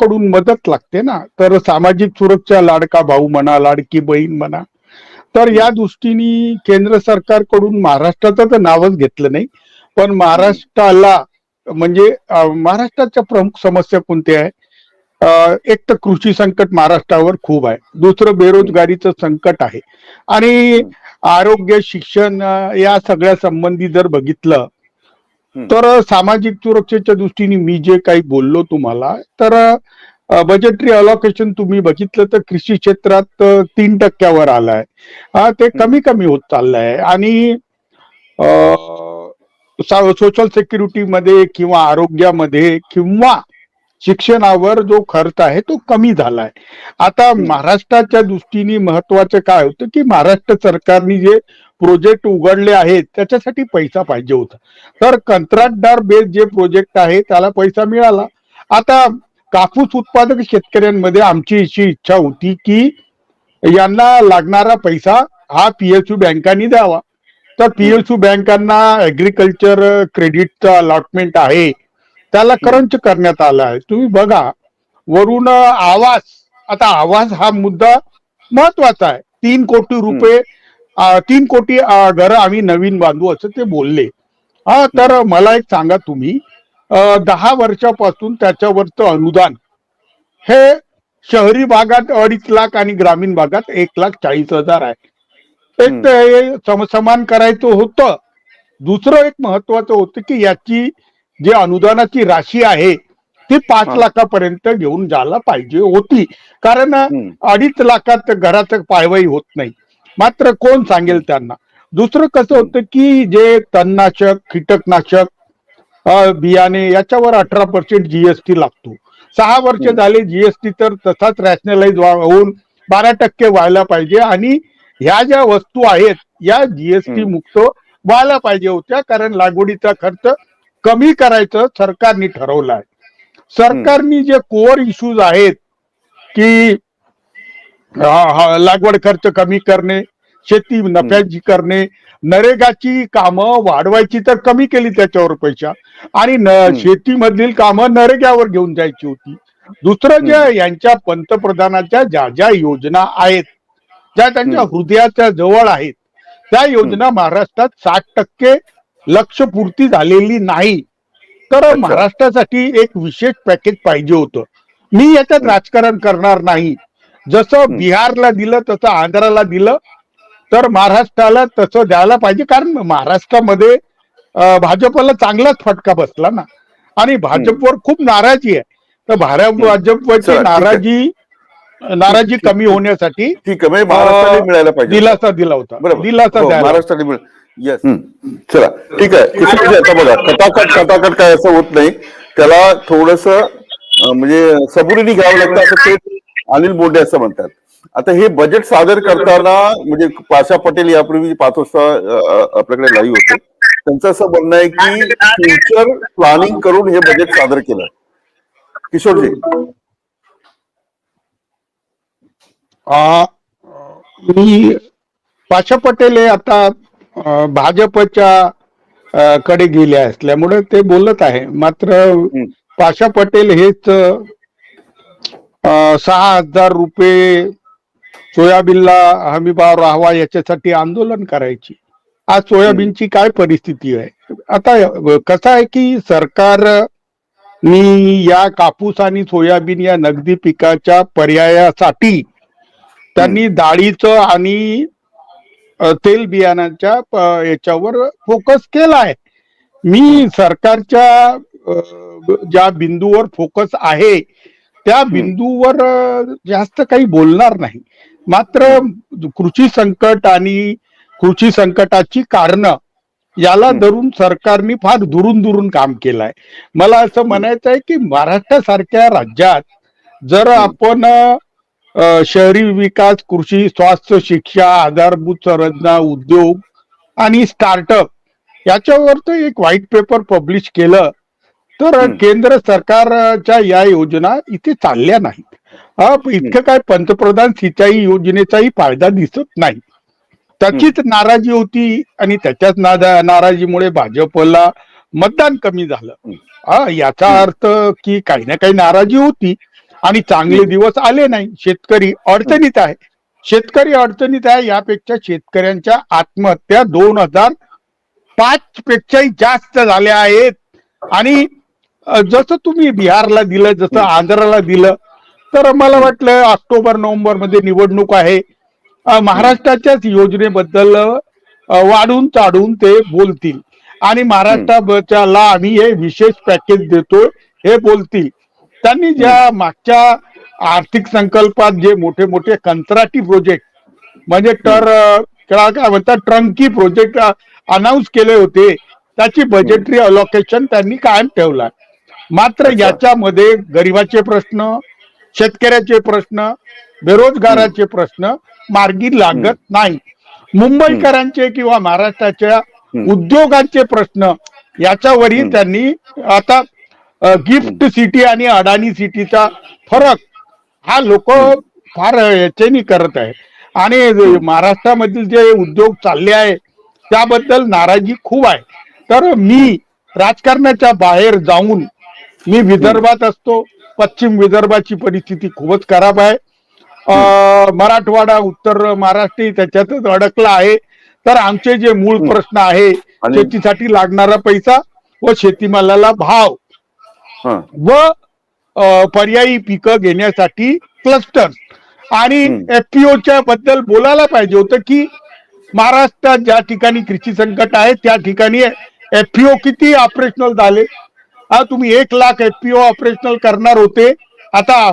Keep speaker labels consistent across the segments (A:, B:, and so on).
A: कडून मदत लागते ना. तर सामाजिक सुरक्षा लाडका भाऊ म्हणा लाडकी बहीण म्हणा. तर या दृष्टीने केंद्र सरकारकडून महाराष्ट्राचं तर नावच घेतलं नाही. पण महाराष्ट्राला म्हणजे महाराष्ट्राच्या प्रमुख समस्या कोणत्या आहे? एक तर कृषी संकट महाराष्ट्रावर खूप आहे. दुसरं बेरोजगारीचं संकट आहे. आणि आरोग्य शिक्षण या सगळ्या संबंधी जर बघितलं तर सामाजिक सुरक्षेच्या दृष्टीने मी जे काही बोललो तुम्हाला तर बजेटरी अलॉकेशन तुम्ही बघितलं तर कृषी क्षेत्रात तीन टक्क्यावर आलाय. हा, ते कमी कमी होत चाललंय. आणि सोशल सिक्युरिटी मध्ये किंवा आरोग्यामध्ये किंवा शिक्षणावर जो खर्च आहे तो कमी झालाय. आता महाराष्ट्राच्या दृष्टीने महत्वाचं काय होतं की महाराष्ट्र सरकारने जे प्रोजेक्ट उघडले आहेत त्याच्यासाठी पैसा पाहिजे होता. तर कंत्राटदार बेस जे प्रोजेक्ट आहे त्याला पैसा मिळाला. आता कापूस उत्पादक शेतकऱ्यांमध्ये आमची अशी इच्छा होती की यांना लागणारा पैसा हा पीएसयू बँकांनी द्यावा. तर पीएसयू बँकांना ऍग्रिकल्चर क्रेडिटचं अलॉटमेंट आहे. त्याला करंच करण्यात आला आहे. तुम्ही बघा वरून आवास आता आवास हा मुद्दा महत्त्वाचा आहे. तीन कोटी रुपये तीन कोटी घर आम्ही नवीन बांधू असं ते बोलले हा तर मला एक सांगा तुम्ही दहा वर्षापासून त्याच्यावरचं अनुदान हे शहरी भागात अडीच लाख आणि ग्रामीण भागात एक लाख चाळीस हजार आहे एक. तर हे समान करायचं होतं दुसरं एक महत्वाचं होतं की याची जी अनुदानाची राशी आहे ती पाच. लाखापर्यंत घेऊन जायला पाहिजे होती कारण. अडीच लाखात घराचं पायवाई होत नाही मात्र कोण सांगेल त्यांना दुसरं कसं होतं की जे तणनाशक कीटकनाशक बियाणे याच्यावर अठरा पर्सेंट जीएसटी लागतो सहा वर्ष. झाले जीएसटी तर तसाच रॅशनलाइज होऊन बारा टक्के व्हायला पाहिजे आणि ह्या ज्या वस्तू आहेत या जीएसटी. मुक्त व्हायला पाहिजे होत्या कारण लागवडीचा खर्च कमी करायचं सरकारने ठरवलं आहे सरकारने जे कोअर इश्यूज आहेत की लागवड खर्च कमी करणे शेती नफ्याची करणे नरेगाची कामं वाढवायची तर कमी केली त्याच्यावर पैसा आणि. शेतीमधील कामं नरेगावर घेऊन जायची होती. दुसरं जे यांच्या पंतप्रधानाच्या ज्या ज्या योजना आहेत ज्या त्यांच्या. हृदयाच्या जवळ आहेत त्या योजना महाराष्ट्रात साठ टक्के लक्ष्यपूर्ती झालेली नाही. तर. महाराष्ट्रासाठी एक विशेष पॅकेज पाहिजे होतं. मी याच्यात राजकारण करणार नाही. जसं बिहारला दिलं तसं आंध्राला दिलं तर महाराष्ट्राला तसं द्यायला पाहिजे कारण महाराष्ट्रामध्ये भाजपला चांगलाच फटका बसला ना. आणि भाजपवर खूप नाराजी आहे. तर भाजपवरची
B: आहे.
A: नाराजी नाराजी कमी होण्यासाठी
B: ठीक आहे. म्हणजे मिळायला पाहिजे.
A: दिलासा दिला होता.
B: बरोबर.
A: दिलासा
B: हो, महाराष्ट्राने मिळ येस चला ठीक आहे. बघा कटाकट कटाकट काय असं होत नाही. त्याला थोडस म्हणजे सबुरीने घ्यावं लागतं असं ते अनिल बोंडे असं म्हणतात. आता हे बजेट सादर करताना म्हणजे पाशा पटेल यापूर्वी पाच वाजता आपल्याकडे लाईव्ह होते. त्यांचं असं म्हणणं आहे की फ्युचर प्लॅनिंग करून हे बजेट सादर केलं. किशोरजी.
A: मी पाशा पटेल हे आता भाजपच्या कडे गेले असल्यामुळे ते बोलत आहे. मात्र पाशा पटेल हेच सहा हजार रुपये सोयाबीनला हमीभाव राहावा याच्यासाठी आंदोलन करायची. आज सोयाबीनची काय परिस्थिती आहे? आता कसं आहे की सरकार मी या कापूस आणि सोयाबीन या नगदी पिकाच्या पर्यायासाठी त्यांनी डाळीचं आणि तेल बियाणाच्या याच्यावर फोकस केला आहे. मी सरकारच्या ज्या बिंदूवर फोकस आहे त्या बिंदूवर जास्त काही बोलणार नाही. मात्र कृषी संकट आणि कृषी संकटाची कारणं याला धरून सरकारने फार दुरून दुरून काम केलंय. मला असं म्हणायचं आहे की महाराष्ट्रासारख्या राज्यात जर आपण शहरी विकास कृषी स्वास्थ्य शिक्षा आधारभूत संरचना उद्योग आणि स्टार्टअप याच्यावर तर एक व्हाईट पेपर पब्लिश केलं तर. केंद्र सरकारच्या या योजना इथे चालल्या नाहीत. हा, इतकं काय पंतप्रधान सिंचाई योजनेचाही फायदा दिसत नाही. त्याचीच नाराजी होती आणि त्याच्याच नाराजीमुळे भाजपला मतदान कमी झालं. हा याचा अर्थ की काही ना काही नाराजी होती आणि चांगले दिवस आले नाही. शेतकरी अडचणीत आहे. शेतकरी अडचणीत आहे यापेक्षा शेतकऱ्यांच्या आत्महत्या दोन हजार पाच पेक्षाही जास्त झाल्या आहेत. आणि जसं तुम्ही बिहारला दिलं जसं आंध्राला दिलं तर मला वाटलं ऑक्टोबर नोव्हेंबरमध्ये निवडणूक आहे. महाराष्ट्राच्याच योजनेबद्दल वाढून चाडून ते बोलतील. आणि महाराष्ट्राच्याला आम्ही हे विशेष पॅकेज देतोय हे बोलतील. त्यांनी ज्या मागच्या आर्थिक संकल्पात जे मोठे मोठे कंत्राटी प्रोजेक्ट म्हणजे तर काय म्हणतात ट्रंकी प्रोजेक्ट अनाऊन्स केले होते त्याची बजेटरी अलोकेशन त्यांनी कायम ठेवला मात्र. याच्यामध्ये गरिबाचे प्रश्न शेतकऱ्याचे प्रश्न बेरोजगाराचे प्रश्न मार्गी लागत नाही. मुंबईकरांचे किंवा महाराष्ट्राच्या. उद्योगांचे प्रश्न याच्यावरही. त्यांनी आता गिफ्ट सिटी आणि अडाणी सिटीचा फरक हा लोक फार याच्यानी करत आहे आणि महाराष्ट्रामधील जे उद्योग चालले आहे त्याबद्दल नाराजी खूप आहे. तर मी राजकारणाच्या बाहेर जाऊन मी विदर्भात असतो पश्चिम विदर्भाची परिस्थिती खूपच खराब आहे. मराठवाडा उत्तर महाराष्ट्र त्याच्यातच अडकला आहे. तर आमचे जे मूळ प्रश्न आहे शेतीसाठी लागणारा पैसा व शेतीमालाला भाव व पर्यायी पिकं घेण्यासाठी क्लस्टर आणि. एफपीओच्या बद्दल बोलायला पाहिजे होतं की महाराष्ट्रात ज्या ठिकाणी कृषी संकट आहे त्या ठिकाणी एफपीओ किती ऑपरेशनल झाले? हा तुम्ही एक लाख एफपीओ ऑपरेशनल करणार होते. आता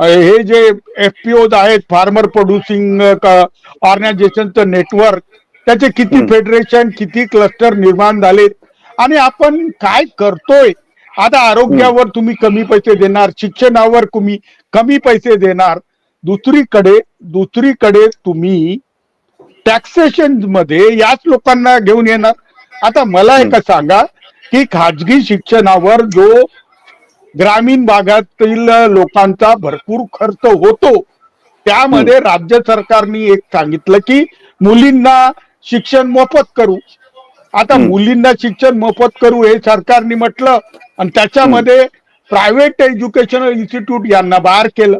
A: हे जे एफपीओ आहेत फार्मर प्रोड्युसिंग ऑर्गनायझेशनचं नेटवर्क त्याचे किती. फेडरेशन किती क्लस्टर निर्माण झालेत. आणि आपण काय करतोय? आता आरोग्यावर तुम्ही कमी पैसे देणार शिक्षणावर तुम्ही कमी पैसे देणार. दुसरीकडे दुसरीकडे तुम्ही टॅक्सेशनमध्ये याच लोकांना घेऊन येणार. आता मला एक सांगा की खाजगी शिक्षणावर जो ग्रामीण भागातील लोकांचा भरपूर खर्च होतो त्यामध्ये राज्य सरकारने एक सांगितलं की मुलींना शिक्षण मोफत करू. आता. मुलींना शिक्षण मोफत करू हे सरकारने म्हटलं आणि त्याच्यामध्ये प्रायव्हेट एज्युकेशनल इन्स्टिट्यूट यांना बाहेर केलं.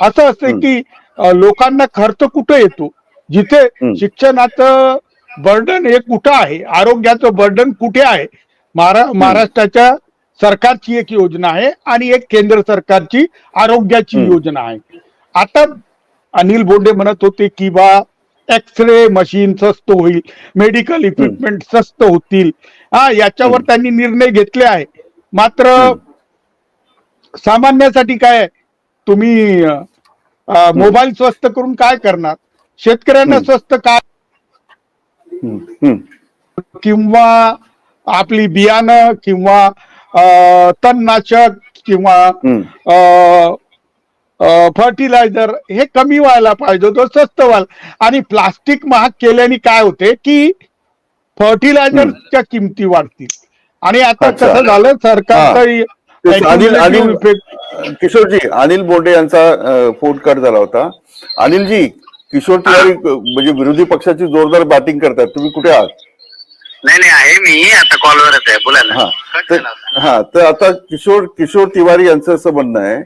A: असं असतं. की लोकांना खर्च कुठे येतो? जिथे. शिक्षणाचं बर्डन हे कुठं आहे? आरोग्याचं बर्डन कुठे आहे? महारा महाराष्ट्राच्या सरकारची एक योजना आहे आणि एक केंद्र सरकारची आरोग्याची. योजना आहे आता अनिल बोंडे म्हणत होते की बा एक्स रे मशीन स्वस्त होईल मेडिकल इक्विपमेंट स्वस्त होतील हा याच्यावर. त्यांनी निर्णय घेतले आहे मात्र. सामान्यासाठी काय? तुम्ही मोबाईल स्वस्त करून काय करणार शेतकऱ्यांना. स्वस्त काय. किंवा आपली बियाणं किंवा तणनाशक किंवा. फर्टिलायझर हे कमी व्हायला पाहिजे होतं स्वस्त व्हायला. आणि प्लास्टिक महाग केल्याने काय होते की फर्टिलायझरच्या किमती वाढतील. आणि आता. कसं झालं सरकारचं
B: तेच अनिल किशोरजी अनिल बोंडे यांचा फोन कट झाला होता. अनिलजी किशोर तिवारी म्हणजे विरोधी पक्षाची जोरदार बॅटिंग करतात. तुम्ही कुठे आहात?
C: नाही नाही आहे. मी आता कॉलवरच आहे. बोला ना.
B: हा. तर. हा आता किशोर किशोर तिवारी यांचं असं म्हणणं आहे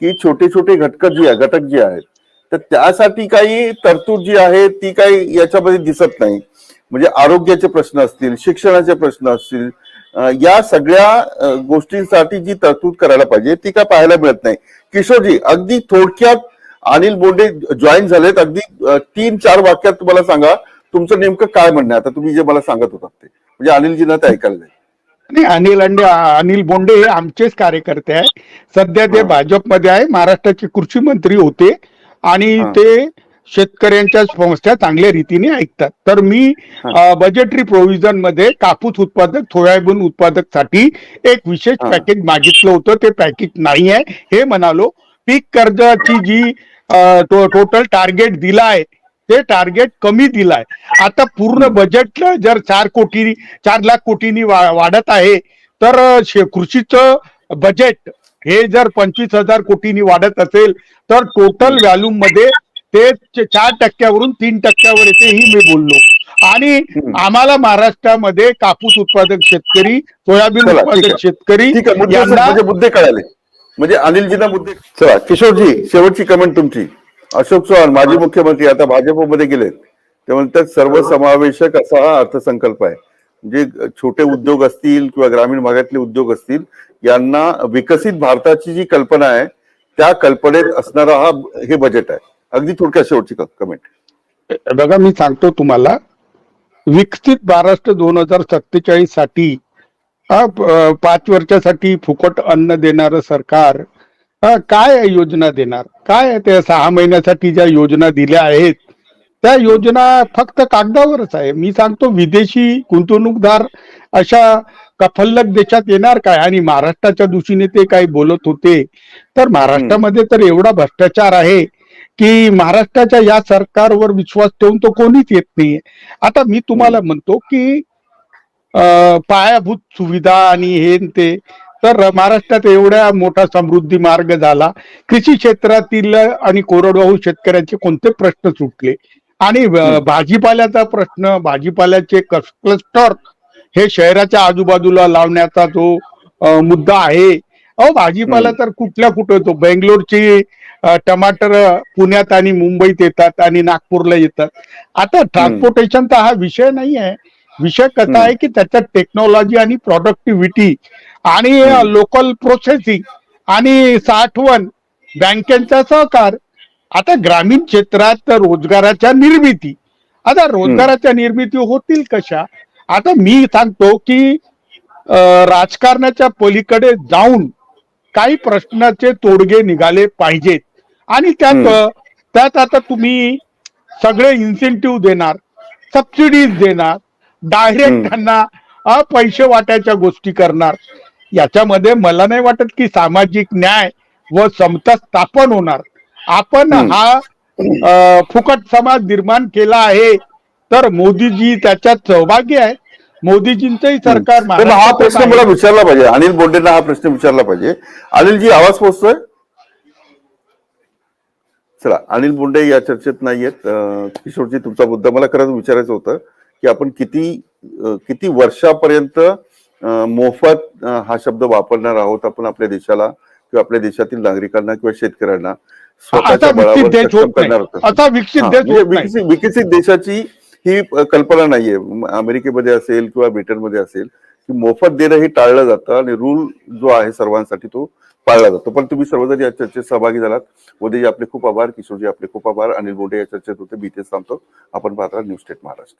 B: की छोटे छोटे घटक जी आहे घटक जे आहेत तर त्यासाठी काही तरतूद जी आहे ती काही याच्यामध्ये दिसत नाही. म्हणजे आरोग्याचे प्रश्न असतील शिक्षणाचे प्रश्न असतील अ, या सगळ्या अ, गोष्टींसाठी जी तरतूद करायला पाहिजे ती काय पाहायला मिळत नाही. किशोरजी अगदी थोडक्यात अनिल बोंडे जॉईन झालेत. अगदी अ, तीन चार वाक्यात तुम्हाला सांगा तुमचं नेमकं काय म्हणणं आता तुम्ही जे मला सांगत होतात ते. म्हणजे अनिलजींना ते ऐकायला जाईल.
A: नाही अनिल अंडे अनिल बोंडे हे आमचेच कार्यकर्ते आहे सध्या ते. भाजपमध्ये आहे. महाराष्ट्राचे कृषी मंत्री होते. आणि. ते शेतकऱ्यांच्या समस्या चांगल्या रीतीने ऐकतात. तर मी बजेटरी प्रोव्हिजनमध्ये कापूस उत्पादक सोयाबीन उत्पादकसाठी एक विशेष. पॅकेज मागितलं होतं. ते पॅकेज नाही आहे. हे म्हणालो पीक कर्जाची जी टोटल टार्गेट दिला आहे ते टार्गेट कमी दिलाय. आता पूर्ण बजेट जर चार कोटी चार लाख कोटींनी वाढत आहे तर कृषीचं बजेट हे जर पंचवीस हजार कोटींनी वाढत असेल तर टोटल व्हॅल्यूममध्ये ते चार टक्क्यावरून तीन टक्क्यावर येते ही मी बोललो. आणि. आम्हाला महाराष्ट्रामध्ये कापूस उत्पादक शेतकरी सोयाबीन उत्पादक. शेतकरी
B: म्हणजे मुद्दे कळाले. म्हणजे अनिलजींना मुद्दे चला. किशोरजी शेवटची कमेंट तुमची. अशोक चव्हाण माजी मुख्यमंत्री आता भाजपमध्ये गेलेत. ते म्हणतात सर्वसमावेशक असा हा अर्थसंकल्प आहे. म्हणजे छोटे उद्योग असतील किंवा ग्रामीण भागातले उद्योग असतील यांना विकसित भारताची जी कल्पना आहे त्या कल्पनेत असणारा हा हे बजेट आहे. अगदी थोडक्यात शेवटची कमेंट
A: बघा मी सांगतो तुम्हाला विकसित महाराष्ट्र दोन हजार सत्तेचाळीससाठी पाच वर्षासाठी फुकट अन्न देणारं सरकार काय योजना देणार? काय त्या सहा महिन्यासाठी ज्या योजना दिल्या आहेत त्या योजना फक्त कागदावरच आहे. मी सांगतो विदेशी गुंतवणूकदार अशा कफल्लक देशात येणार काय? आणि महाराष्ट्राच्या दृष्टीने ते काही बोलत होते. तर महाराष्ट्रामध्ये तर एवढा भ्रष्टाचार आहे की महाराष्ट्राच्या या सरकारवर विश्वास ठेवून तो कोणीच येत नाहीये. आता मी तुम्हाला म्हणतो की पायाभूत सुविधा आणि हे ते तर महाराष्ट्रात एवढा मोठा समृद्धी मार्ग झाला. कृषी क्षेत्रातील आणि कोरडवाहू शेतकऱ्यांचे कोणते प्रश्न सुटले? आणि भाजीपाल्याचा प्रश्न भाजीपाल्याचे क्लस्टर हे शहराच्या आजूबाजूला लावण्याचा जो मुद्दा आहे. अहो भाजीपाला तर कुठल्या कुठं येतो बेंगलोरची टमाटर पुण्यात आणि मुंबईत येतात आणि नागपूरला येतात. आता ट्रान्सपोर्टेशनचा हा विषय नाही आहे विषय कसा आहे की त्याच्यात टेक्नॉलॉजी आणि प्रॉडक्टिव्हिटी आणि लोकल प्रोसेसिंग आणि साठवण बँकेचा सहकार. आता ग्रामीण क्षेत्रात रोजगाराच्या निर्मिती. आता रोजगाराच्या निर्मिती होतील कशा? आता मी सांगतो की राजकारणाच्या पलीकडे जाऊन काही प्रश्नाचे तोडगे निघाले पाहिजेत. आणि त्यात. त्यात आता तुम्ही सगळे इन्सेंटिव्ह देणार सबसिडीज देणार डायरेक्ट. त्यांना पैसे वाटायच्या गोष्टी करणार. याच्यामध्ये मला नाही वाटत की सामाजिक न्याय व समता स्थापन होणार. आपण. हा फुकट समाज निर्माण केला आहे तर मोदीजी त्याच्यात सहभागी आहे मोदीजींचंही सरकार
B: हा प्रश्न. मला विचारला पाहिजे. अनिल बोंडेंना हा प्रश्न विचारला पाहिजे. अनिलजी आवाज पोहोचतोय? चला अनिल बोंडे या चर्चेत नाहीयेत किशोरजी तुमचा मुद्दा मला खरंच विचारायचं होतं की आपण किती किती वर्षापर्यंत मोफत हा शब्द वापरणार आहोत आपण आपल्या देशाला किंवा आपल्या देशातील नागरिकांना किंवा शेतकऱ्यांना. स्वतःच्या बळावर सक्षम करणार
A: विकसित
B: म्हणजे विकसित देशाची ही कल्पना नाहीये. म- अमेरिकेमध्ये असेल किंवा ब्रिटनमध्ये असेल की मोफत देणं हे टाळलं जातं आणि रूल जो आहे सर्वांसाठी तो पाळला जातो. पण तुम्ही सर्वजण या चर्चेत सहभागी झालात. मोदीजी आपले खूप आभार किशोरजी आपले खूप आभार अनिल बोंडे या चर्चेत होते बीतेच थांबतो. आपण पाहता न्यूज स्टेट महाराष्ट्र.